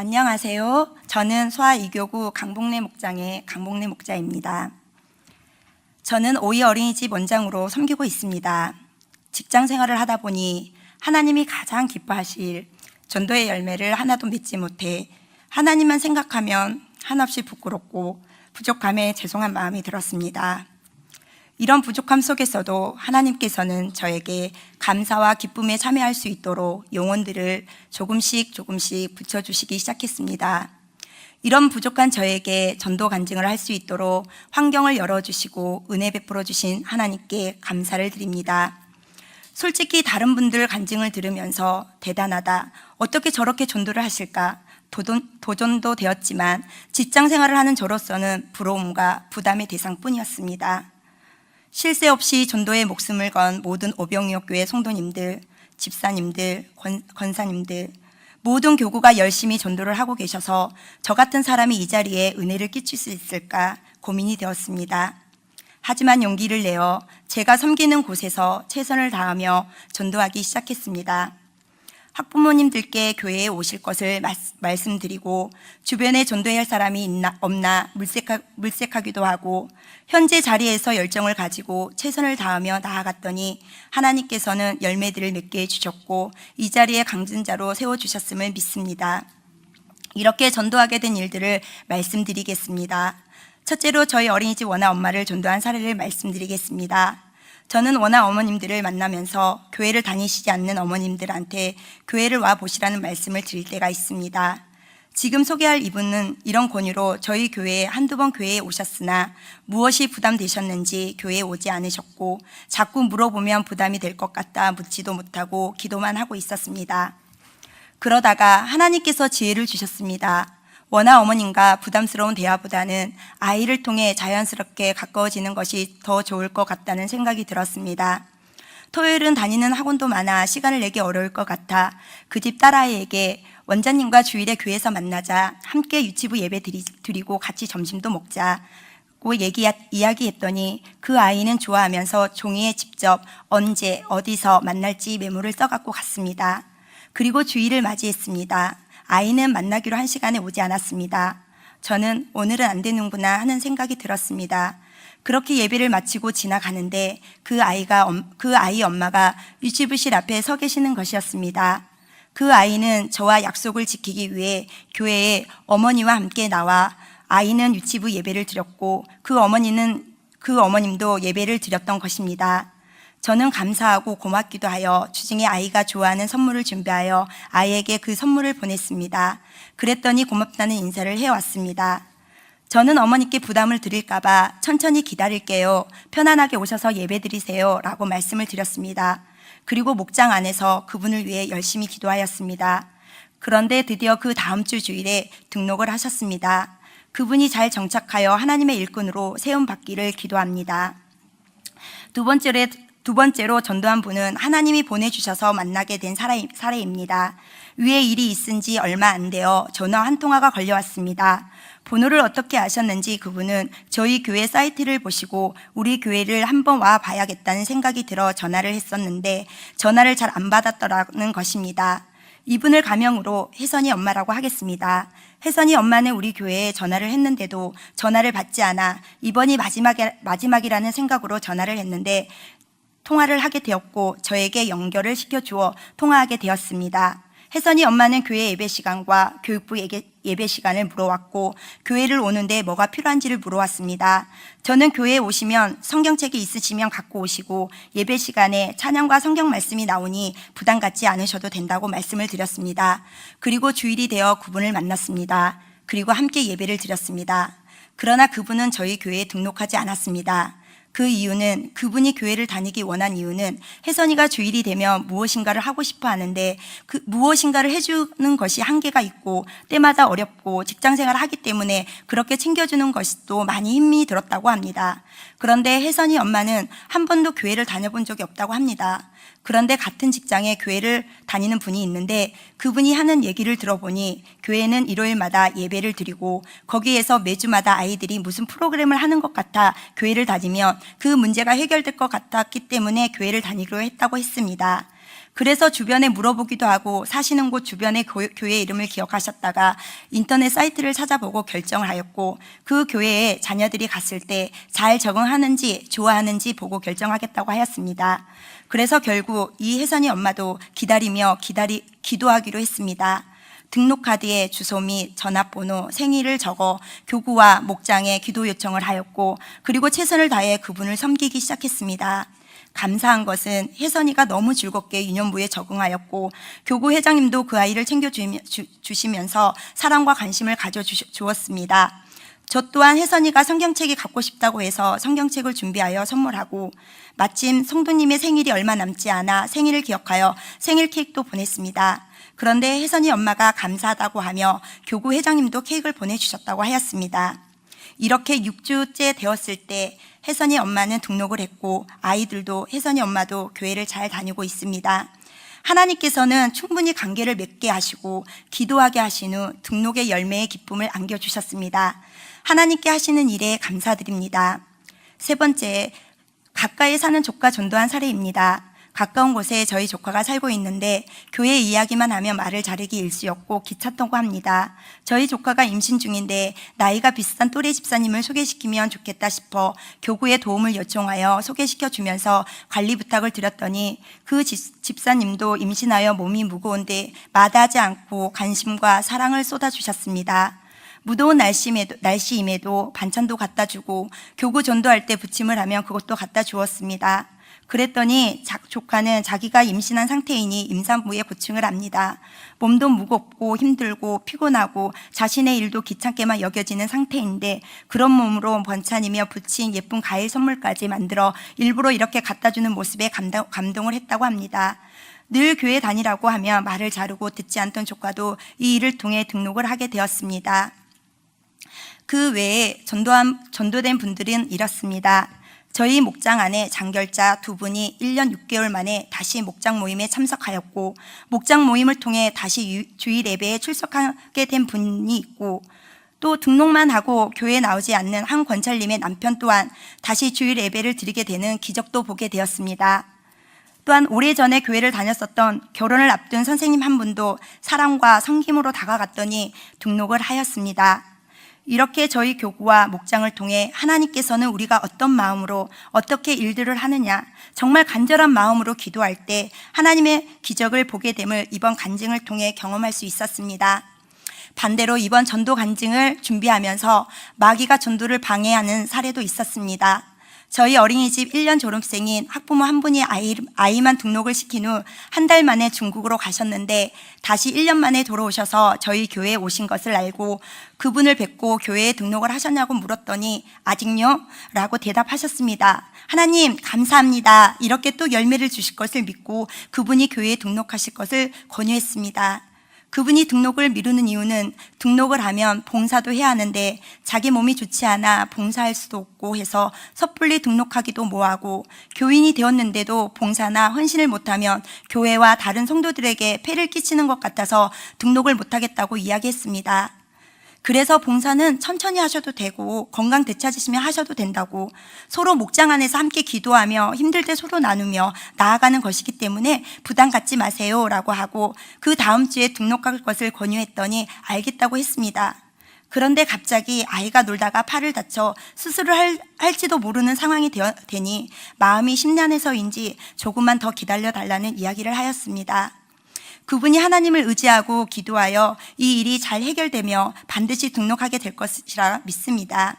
안녕하세요. 저는 소아 이교구 강복래 목장의 강복래 목자입니다. 저는 오이 어린이집 원장으로 섬기고 있습니다. 직장 생활을 하다 보니 하나님이 가장 기뻐하실 전도의 열매를 하나도 맺지 못해 하나님만 생각하면 한없이 부끄럽고 부족함에 죄송한 마음이 들었습니다. 이런 부족함 속에서도 하나님께서는 저에게 감사와 기쁨에 참여할 수 있도록 영혼들을 조금씩 조금씩 붙여주시기 시작했습니다. 이런 부족한 저에게 전도 간증을 할 수 있도록 환경을 열어주시고 은혜 베풀어 주신 하나님께 감사를 드립니다. 솔직히 다른 분들 간증을 들으면서 대단하다. 어떻게 저렇게 전도를 하실까? 도전, 도전도 되었지만 직장 생활을 하는 저로서는 부러움과 부담의 대상뿐이었습니다. 쉴새 없이 전도에 목숨을 건 모든 오병이역 교회 성도님들, 집사님들, 권, 권사님들, 모든 교구가 열심히 전도를 하고 계셔서 저 같은 사람이 이 자리에 은혜를 끼칠 수 있을까 고민이 되었습니다. 하지만 용기를 내어 제가 섬기는 곳에서 최선을 다하며 전도하기 시작했습니다. 학부모님들께 교회에 오실 것을 마- 말씀드리고 주변에 전도해야 할 사람이 있나 없나 물색하, 물색하기도 하고 현재 자리에서 열정을 가지고 최선을 다하며 나아갔더니 하나님께서는 열매들을 맺게 해주셨고 이 자리에 강진 자로 세워주셨음을 믿습니다. 이렇게 전도하게 된 일들을 말씀드리겠습니다. 첫째로 저희 어린이집 원아 엄마를 전도한 사례를 말씀드리겠습니다. 저는 원아 어머님들을 만나면서 교회를 다니시지 않는 어머님들한테 교회를 와 보시라는 말씀을 드릴 때가 있습니다. 지금 소개할 이분은 이런 권유로 저희 교회에 한두 번 교회에 오셨으나 무엇이 부담되셨는지 교회에 오지 않으셨고 자꾸 물어보면 부담이 될 것 같다 묻지도 못하고 기도만 하고 있었습니다. 그러다가 하나님께서 지혜를 주셨습니다. 원아 어머님과 부담스러운 대화보다는 아이를 통해 자연스럽게 가까워지는 것이 더 좋을 것 같다는 생각이 들었습니다. 토요일은 다니는 학원도 많아 시간을 내기 어려울 것 같아 그 집 딸아이에게 원장님과 주일에 교회에서 만나자 함께 유치부 예배 드리, 드리고 같이 점심도 먹자 고 얘기, 이야기했더니 그 아이는 좋아하면서 종이에 직접 언제 어디서 만날지 메모를 써갖고 갔습니다. 그리고 주일을 맞이했습니다. 아이는 만나기로 한 시간에 오지 않았습니다. 저는 오늘은 안 되는구나 하는 생각이 들었습니다. 그렇게 예배를 마치고 지나가는데 그 아이가 엄- 그 아이 엄마가 유치부실 앞에 서 계시는 것이었습니다. 그 아이는 저와 약속을 지키기 위해 교회에 어머니와 함께 나와 아이는 유치부 예배를 드렸고 그 어머니는 그 어머님도 예배를 드렸던 것입니다. 저는 감사하고 고맙기도 하여 주중에 아이가 좋아하는 선물을 준비하여 아이에게 그 선물을 보냈습니다. 그랬더니 고맙다는 인사를 해왔습니다. 저는 어머니께 부담을 드릴까봐 천천히 기다릴게요. 편안하게 오셔서 예배 드리세요. 라고 말씀을 드렸습니다. 그리고 목장 안에서 그분을 위해 열심히 기도하였습니다. 그런데 드디어 그 다음 주 주일에 등록을 하셨습니다. 그분이 잘 정착하여 하나님의 일꾼으로 세움 받기를 기도합니다. 두 번째로, 두 번째로 전도한 분은 하나님이 보내주셔서 만나게 된 사례, 사례입니다. 위에 일이 있은 지 얼마 안 되어 전화 한 통화가 걸려왔습니다. 번호를 어떻게 아셨는지 그분은 저희 교회 사이트를 보시고 우리 교회를 한번 와 봐야겠다는 생각이 들어 전화를 했었는데 전화를 잘 안 받았더라는 것입니다. 이분을 가명으로 혜선이 엄마라고 하겠습니다. 혜선이 엄마는 우리 교회에 전화를 했는데도 전화를 받지 않아 이번이 마지막, 마지막이라는 생각으로 전화를 했는데 통화를 하게 되었고 저에게 연결을 시켜주어 통화하게 되었습니다. 혜선이 엄마는 교회 예배 시간과 교육부 예배- 시간을 물어왔고 교회를 오는데 뭐가 필요한지를 물어왔습니다. 저는 교회에 오시면 성경책이 있으시면 갖고 오시고 예배 시간에 찬양과 성경 말씀이 나오니 부담 갖지 않으셔도 된다고 말씀을 드렸습니다. 그리고 주일이 되어 그분을 만났습니다. 그리고 함께 예배를 드렸습니다. 그러나 그분은 저희 교회에 등록하지 않았습니다. 그 이유는 그분이 교회를 다니기 원한 이유는 혜선이가 주일이 되면 무엇인가를 하고 싶어 하는데 그 무엇인가를 해주는 것이 한계가 있고 때마다 어렵고 직장 생활을 하기 때문에 그렇게 챙겨주는 것이 또 많이 힘이 들었다고 합니다. 그런데 혜선이 엄마는 한 번도 교회를 다녀본 적이 없다고 합니다. 그런데 같은 직장에 교회를 다니는 분이 있는데 그분이 하는 얘기를 들어보니 교회는 일요일마다 예배를 드리고 거기에서 매주마다 아이들이 무슨 프로그램을 하는 것 같아 교회를 다니면 그 문제가 해결될 것 같았기 때문에 교회를 다니기로 했다고 했습니다. 그래서 주변에 물어보기도 하고 사시는 곳 주변의 교- 교회 이름을 기억하셨다가 인터넷 사이트를 찾아보고 결정을 하였고 그 교회에 자녀들이 갔을 때 잘 적응하는지 좋아하는지 보고 결정하겠다고 하였습니다. 그래서 결국 이 혜선이 엄마도 기다리며 기다리 기도하기로 했습니다. 등록 카드에 주소 및 전화번호, 생일을 적어 교구와 목장에 기도 요청을 하였고 그리고 최선을 다해 그분을 섬기기 시작했습니다. 감사한 것은 혜선이가 너무 즐겁게 유년부에 적응하였고 교구 회장님도 그 아이를 챙겨 주시면서 사랑과 관심을 가져 주었습니다. 저 또한 혜선이가 성경책이 갖고 싶다고 해서 성경책을 준비하여 선물하고 마침 성도님의 생일이 얼마 남지 않아 생일을 기억하여 생일 케이크도 보냈습니다. 그런데 혜선이 엄마가 감사하다고 하며 교구 회장님도 케이크를 보내주셨다고 하였습니다. 이렇게 6주째 되었을 때 혜선이 엄마는 등록을 했고 아이들도 혜선이 엄마도 교회를 잘 다니고 있습니다. 하나님께서는 충분히 관계를 맺게 하시고 기도하게 하신 후 등록의 열매의 기쁨을 안겨주셨습니다. 하나님께 하시는 일에 감사드립니다. 세 번째, 가까이 사는 조카 전도한 사례입니다. 가까운 곳에 저희 조카가 살고 있는데 교회 이야기만 하면 말을 자르기 일쑤였고 귀찮다고 합니다. 저희 조카가 임신 중인데 나이가 비슷한 또래 집사님을 소개시키면 좋겠다 싶어 교구에 도움을 요청하여 소개시켜 주면서 관리 부탁을 드렸더니 그 집, 집사님도 임신하여 몸이 무거운데 마다하지 않고 관심과 사랑을 쏟아주셨습니다. 무더운 날씨임에도, 날씨임에도 반찬도 갖다 주고 교구 전도할 때 부침을 하면 그것도 갖다 주었습니다. 그랬더니 자, 조카는 자기가 임신한 상태이니 임산부에 고충을 합니다. 몸도 무겁고 힘들고 피곤하고 자신의 일도 귀찮게만 여겨지는 상태인데 그런 몸으로 번찬이며 부친 예쁜 과일 선물까지 만들어 일부러 이렇게 갖다 주는 모습에 감동, 감동을 했다고 합니다. 늘 교회 다니라고 하며 말을 자르고 듣지 않던 조카도 이 일을 통해 등록을 하게 되었습니다. 그 외에 전도한, 전도된 분들은 이렇습니다. 저희 목장 안에 장결자 두 분이 1년 6개월 만에 다시 목장 모임에 참석하였고 목장 모임을 통해 다시 주일 예배에 출석하게 된 분이 있고 또 등록만 하고 교회에 나오지 않는 한 권찰님의 남편 또한 다시 주일 예배를 드리게 되는 기적도 보게 되었습니다. 또한 오래전에 교회를 다녔었던 결혼을 앞둔 선생님 한 분도 사랑과 성김으로 다가갔더니 등록을 하였습니다. 이렇게 저희 교구와 목장을 통해 하나님께서는 우리가 어떤 마음으로 어떻게 일들을 하느냐 정말 간절한 마음으로 기도할 때 하나님의 기적을 보게 됨을 이번 간증을 통해 경험할 수 있었습니다. 반대로 이번 전도 간증을 준비하면서 마귀가 전도를 방해하는 사례도 있었습니다. 저희 어린이집 1년 졸업생인 학부모 한 분이 아이, 아이만 등록을 시킨 후 한 달 만에 중국으로 가셨는데 다시 1년 만에 돌아오셔서 저희 교회에 오신 것을 알고 그분을 뵙고 교회에 등록을 하셨냐고 물었더니 아직요? 라고 대답하셨습니다. 하나님, 감사합니다. 이렇게 또 열매를 주실 것을 믿고 그분이 교회에 등록하실 것을 권유했습니다. 그분이 등록을 미루는 이유는 등록을 하면 봉사도 해야 하는데 자기 몸이 좋지 않아 봉사할 수도 없고 해서 섣불리 등록하기도 뭐하고 교인이 되었는데도 봉사나 헌신을 못하면 교회와 다른 성도들에게 폐를 끼치는 것 같아서 등록을 못하겠다고 이야기했습니다. 그래서 봉사는 천천히 하셔도 되고 건강 되찾으시면 하셔도 된다고 서로 목장 안에서 함께 기도하며 힘들 때 서로 나누며 나아가는 것이기 때문에 부담 갖지 마세요라고 하고 그 다음 주에 등록할 것을 권유했더니 알겠다고 했습니다. 그런데 갑자기 아이가 놀다가 팔을 다쳐 수술을 할, 할지도 모르는 상황이 되어, 되니 마음이 심란해서인지 조금만 더 기다려 달라는 이야기를 하였습니다. 그분이 하나님을 의지하고 기도하여 이 일이 잘 해결되며 반드시 등록하게 될 것이라 믿습니다.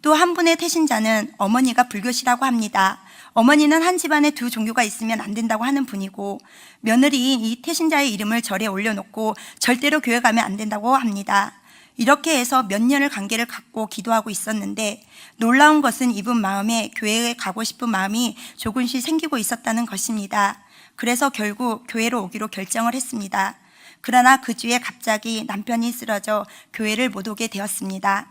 또 한 분의 태신자는 어머니가 불교시라고 합니다. 어머니는 한 집안에 두 종교가 있으면 안 된다고 하는 분이고 며느리인 이 태신자의 이름을 절에 올려놓고 절대로 교회 가면 안 된다고 합니다. 이렇게 해서 몇 년을 관계를 갖고 기도하고 있었는데 놀라운 것은 이분 마음에 교회에 가고 싶은 마음이 조금씩 생기고 있었다는 것입니다. 그래서 결국 교회로 오기로 결정을 했습니다. 그러나 그 주에 갑자기 남편이 쓰러져 교회를 못 오게 되었습니다.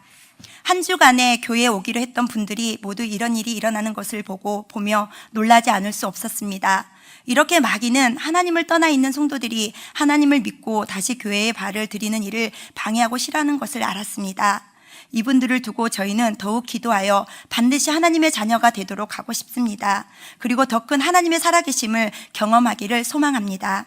한 주간에 교회에 오기로 했던 분들이 모두 이런 일이 일어나는 것을 보고 보며 놀라지 않을 수 없었습니다. 이렇게 마귀는 하나님을 떠나 있는 성도들이 하나님을 믿고 다시 교회에 발을 들이는 일을 방해하고 싫어하는 것을 알았습니다. 이분들을 두고 저희는 더욱 기도하여 반드시 하나님의 자녀가 되도록 하고 싶습니다. 그리고 더 큰 하나님의 살아계심을 경험하기를 소망합니다.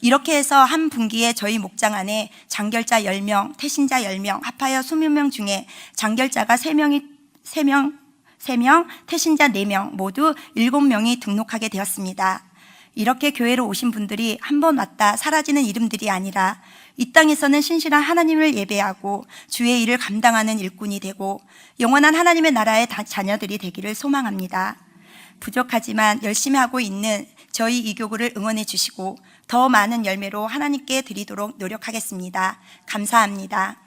이렇게 해서 한 분기에 저희 목장 안에 장결자 10명, 태신자 10명, 합하여 20명 중에 장결자가 3명이 3명 3명, 태신자 4명, 모두 7명이 등록하게 되었습니다. 이렇게 교회로 오신 분들이 한 번 왔다 사라지는 이름들이 아니라 이 땅에서는 신실한 하나님을 예배하고 주의 일을 감당하는 일꾼이 되고 영원한 하나님의 나라의 다- 자녀들이 되기를 소망합니다. 부족하지만 열심히 하고 있는 저희 이 교구를 응원해 주시고 더 많은 열매로 하나님께 드리도록 노력하겠습니다. 감사합니다.